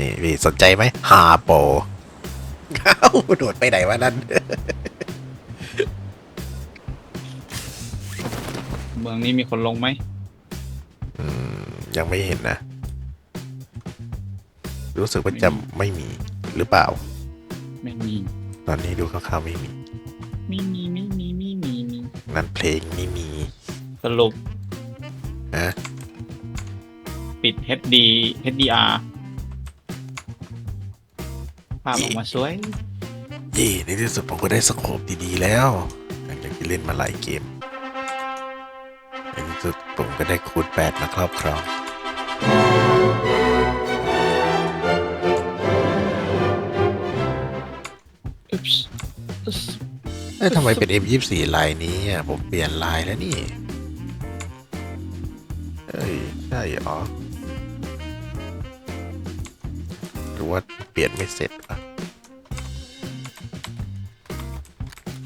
นี่พี่สนใจไหมฮาโปเอ้าโดดไปไหนวะนั่น เมืองนี้มีคนลงไหมอืม ยังไม่เห็นนะ รู้สึกว่าจะไม่มีหรือเปล่า ไม่มี ตอนนี้ดูคร่าวๆไม่มี ไม่มีไม่มีไม่มีมีนั่นเพลงไม่มีสรุปนะปิด HD HDR ภาพออกมาสวย เย่ในที่สุดผมก็ได้สโคปดีๆแล้วหลังจากที่เล่นมาหลายเกม ในที่สุดผมก็ได้คูณแปดมาครอบครองอึ๊บส์อึ๊บส์เอ้ยทำไมเป็น M24 ลายนี้อะ ผมเปลี่ยนลายแล้วนี่ เอ้ย ใช่เหรอหรือว่าเปลี่ยนไม่เสร็จ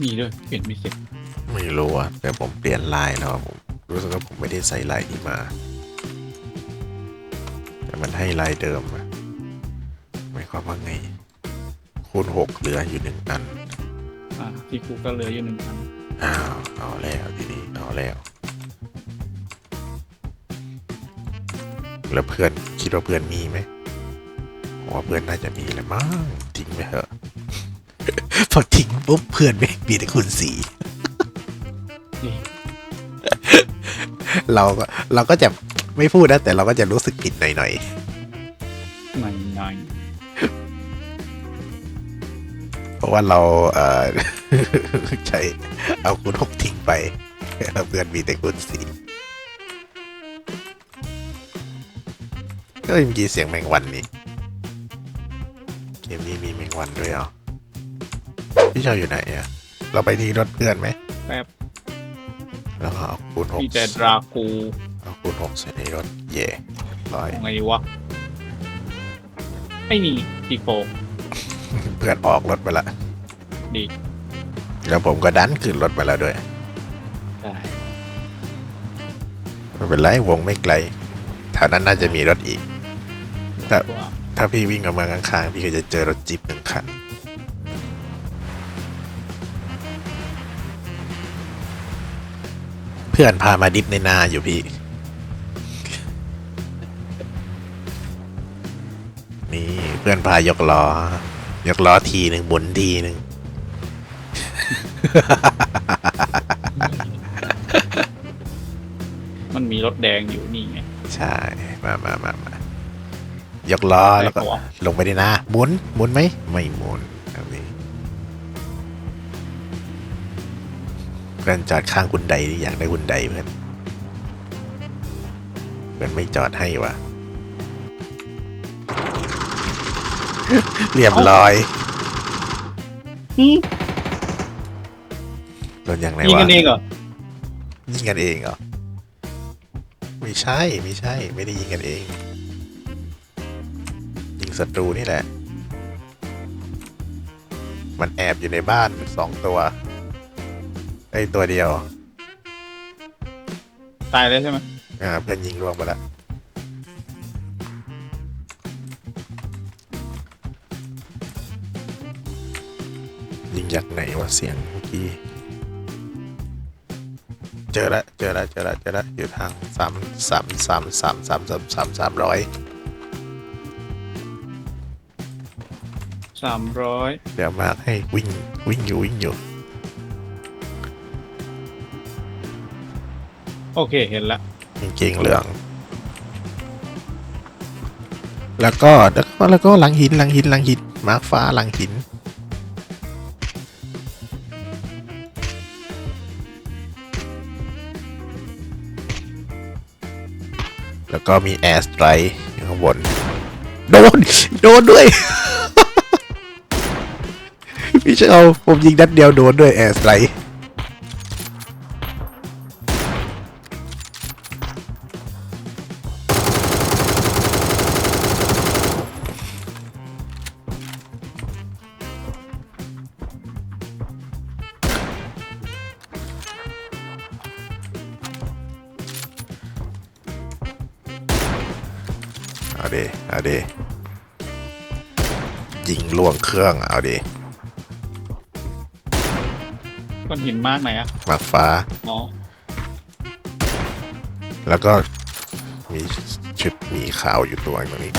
มีด้วยเปลี่ยนไม่เสร็จไม่รู้อะแต่ผมเปลี่ยนลายแล้วอะผมรู้สึกว่าผมไม่ได้ใส่ลายนี้มา แต่มันให้ลายเดิมอะหมายความว่าไง คูณหกเหลืออยู่หนึ่งอัน อ่าที่กูก็เหลืออยู่หนึ่งอันอ้าว เอาแล้วทีนี้เอาแล้ว แล้วเพื่อนคิดว่าเพื่อนมีไหมผมว่าเพื่อนน่าจะมีแหละมั้งทิ้งไปเถอะ พอทิ้งปุ๊บเพื่อนไม่มีแต่คุณสีนี่เราก็เราก็จะไม่พูดนะแต่เราก็จะรู้สึกผิดหน่อยหน่อยหน่อยๆเพราะว่าเราเออใช้เอาคุณหกทิ้งไปแล้วเพื่อนมีแต่คุณสีก็เมื่อกี้เสียงแมงวันนี่เกมนี้มีแมงวันด้วยเหรอ พี่ชาวอยู่ไหนอะเราไปที่รถเพื่อนไหมแป๊บ แล้วก็เอาคูณหกมีแต่ดรากูเอาคูณหกใส่ในรถเย่ร้อยเอาไงวะไอ้นี่ดีโฟเพื่อนออกรถไปละดีแล้วผมก็ดันขึ้นรถมาแล้วด้วยได้ ไม่เป็นไรวงไม่ไกลแถวนั้นน่าจะมีรถอีกครับว่าถ้าพี่วิ่งออกมาข้างๆพี่ก็จะเจอรถจิ๊บหนึ่งคัน เพื่อนพามาดิฟในนาอยู่พี่ นี่เพื่อนพายกล้อ ยกล้อทีหนึ่งหมุนทีหนึ่ง มันมีรถแดงอยู่นี่ไง ใช่ มามามามายกล้อแล้วก็ไปขวาลงไปในนาหมุนหมุนไหม ไม่หมุน แบบนี้เพื่นจอดข้างคุณใดอยากได้คุณใดเพื่อนเพื่อนไม่จอดให้วะเรียบร้อยโดนอย่างไรยิงกันเองเหรอยิงกันเองเหรอไม่ใช่ไม่ใช่ ไม่ได้ยิงกันเอง ยิงศัตรูนี่แหละ มันแอบอยู่ในบ้านสองตัว ไอ้ยตัวเดียว ตายแล้วใช่ไหมอ่าเพื่อนยิงรวงไปแล้วยิงจากไหนวะเสียงเมื่อกี้เจอแล้วเจอแล้วเจอแล้วเจอแล้วอยู่ทางสามสามสามสามสามสามสามสามร้อยสามร้อยเดี๋ยวมาให้วิ่งวิ่งอยู่วิ่งอยู่ โอเคเห็นละกางเกงเหลือง แล้วก็แล้วก็แล้วก็หลังหินหลังหินหลังหินมาร์คฟ้าหลังหิน แล้วก็มีแอร์สไตร์อยู่ข้างบน โดน โดนด้วย พี่เชาผมยิงนัดเดียวโดนด้วยแอร์สไตร์ ดเอาเดยิงล่วงเครื่องเอาดิก้อนหินมากไหนอะหมากฟ้า อ๋อแล้วก็มีชุดหมีขาวอยู่ตัวตรงนี้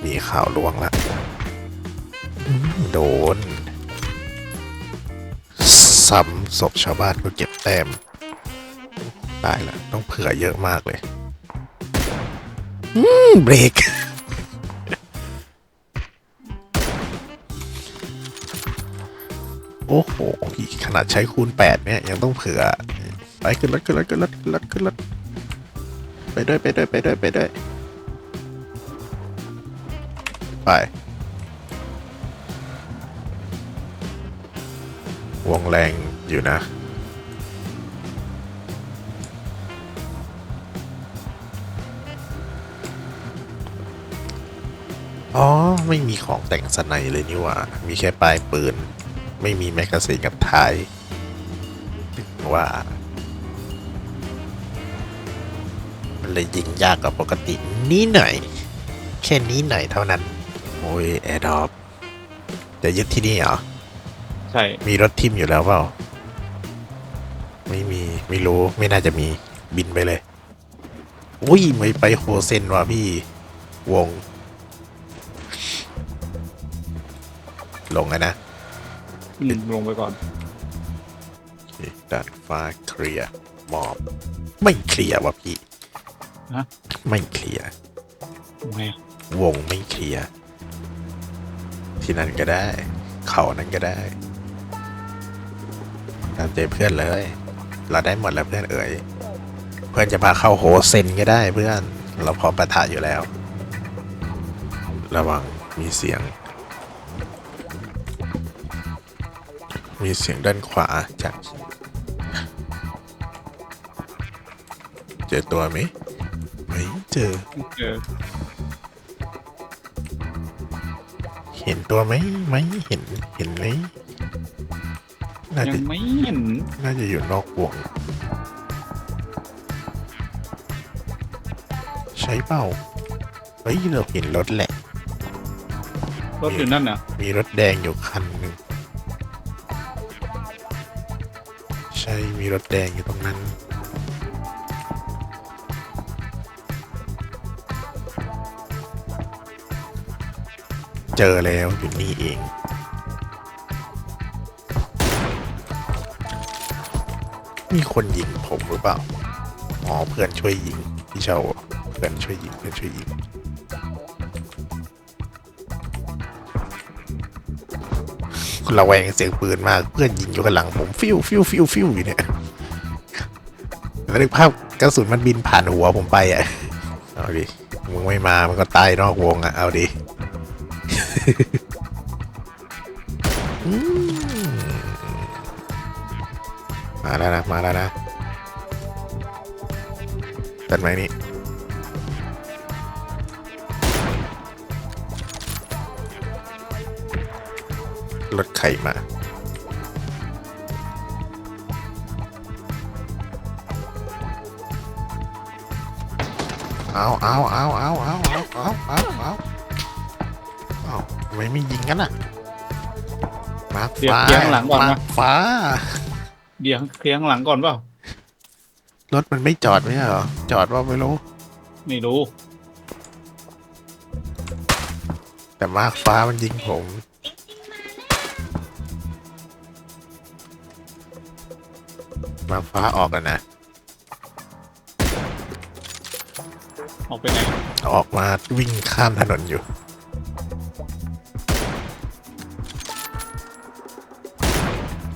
หมีขาวล่วงละอืมโดนซ้ำศพชาวบ้านก็เก็บแต้ม ตายละต้องเผื่อเยอะมากเลยอืมเบรกโอ้โหขนาดใช้คูณแปดเนี่ย ยังต้องเผื่อ ไปขึ้นรถขึ้นรถขึ้นรถขึ้นรถขึ้นรถไปด้วยไปด้วยไปด้วยไปด้วยไปวงแรงอยู่นะ อ๋อ ไม่มีของแต่งสไนเลยนี่หว่า มีแค่ปลายปืน ไม่มีแมกกาซีนกับท้ายถึงว่า มันเลยยิงยากกว่าปกตินิดหน่อย แค่นี้หน่อยเท่านั้น โอ้ยแอร์ดอปจะยึดที่นี่เหรอ ใช่ มีรถทิมอยู่แล้วเปล่า ไม่มี ไม่รู้ ไม่น่าจะมี บินไปเลย อุ้ย ไม่ไปโฮเซนว่ะพี่ วง ลงอะนะอืมลงไปก่อนโอเคด้านฟ้าเคลียร์มอบ ไม่เคลียร์ว่ะพี่ฮะ ไม่เคลียร์ทำไมอะวงไม่เคลียร์ที่นั่นก็ได้ เขานั้นก็ได้ตามใจเพื่อนเลย เราได้หมดแล้วเพื่อนเอ๋ยเพื่อนจะพาเข้าโฮเซนก็ได้เพื่อน เราพร้อมประทะอยู่แล้ว ระวังมีเสียง มีเสียงด้านขวาจาก เจอตัวไหมไม่เจอ เจอเห็นตัวไหมไม่เห็นเห็นไหมน่ายัจะงไม่เห็นน่าจะอยู่นอกวง ใช้เป้าเฮ้ยเราเห็นรถแหละ รถอยู่นั่นน่ะ มีรถแดงอยู่คันหนึ่ง ช่มีรถแดงอยู่ตรงนั้น เจอแล้วอยู่นี่เองมีคนยิงผมหรือเปล่า อ๋อเพื่อนช่วยยิง พี่เชาเพื่อนช่วยยิงเพื่อนช่วยยิง ระแวงเสียงปืนมาก เพื่อนยิงอยู่ข้างหลังผมฟิวฟิวฟิวฟิวอยู่เนี่ยแล้วนึกภาพกระสุนมันบินผ่านหัวผมไปอะ เอาดิ มึงไม่มา มันก็ตายนอกวงอะ เอาดิอืมมาแล้วนะ มาแล้วนะตัดไหมนี่ รถไข่มา เอาเอาเอาเอาเอาเอาเอาเอาเอาเอาทำไมไม่ยิงกันอะ มาร์คเดี๋ยวฟ้าเคลียร์ข้างหลังก่อนนะ มาร์คฟ้า เดี๋ยวเคลียร์ข้างหลังก่อนเปล่ารถมันไม่จอดไหมใช่เหรอ จอดว่าไม่รู้ ไม่รู้แต่มาร์คฟ้ามันยิงผม มาร์คฟ้าออกกันนะ ออกไปไหนออกมาวิ่งข้ามถนนอยู่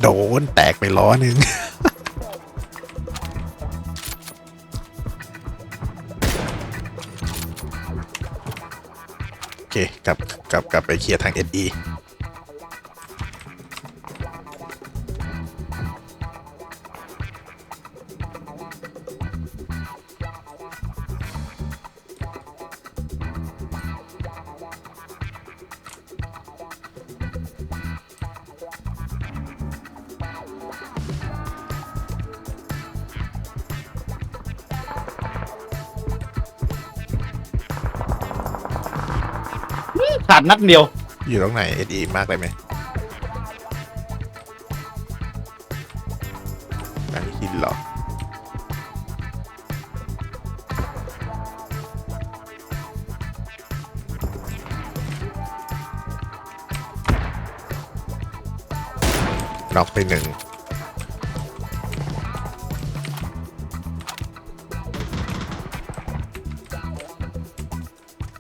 โดนแตกไปล้อหนึ่ง โอเค กลับกลับกลับไปเคลียร์ทาง SE ขาดนัดเดียว อยู่ตรงไหนเอ็ดอีมากเลยไหมอันนี้หินเหรอน็อกไปหนึ่ง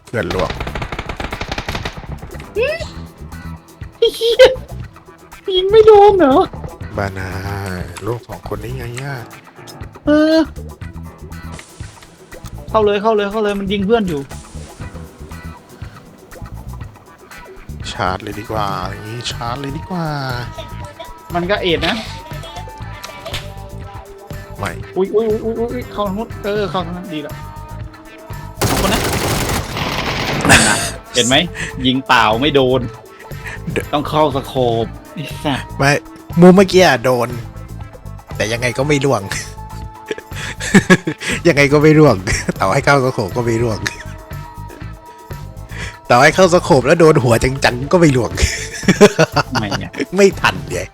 เพื่อนลวก ยิงไม่โดนเหรอ บานาลูกสองคนนี้ไงย่าเออ เข้าเลยเข้าเลยเข้าเลยมันยิงเพื่อนอยู่ ชาร์จเลยดีกว่าอย่างนี้ชาร์จเลยดีกว่า มันก็เอ็ดนะไม่ อุ้ยอุ้ยอุ้ยอุ้ยอุ้ยเข้าทางนู้นเออเข้าทางนั้นดีแล้วสองคนนะนั่นนะเห็นไหมยิงเปล่าไม่โดน ต้องเข้าสโคปไอ้สัสไม่มูเมื่อกี้อะโดน แต่ยังไงก็ไม่ร่วง ยังไงก็ไม่ร่วง ต่อให้เข้าสโคปก็ไม่ร่วง ต่อให้เข้าสโคปแล้วโดนหัวจังๆก็ไม่ร่วงทำไมเนี่ย ไม่ทันเนี่ย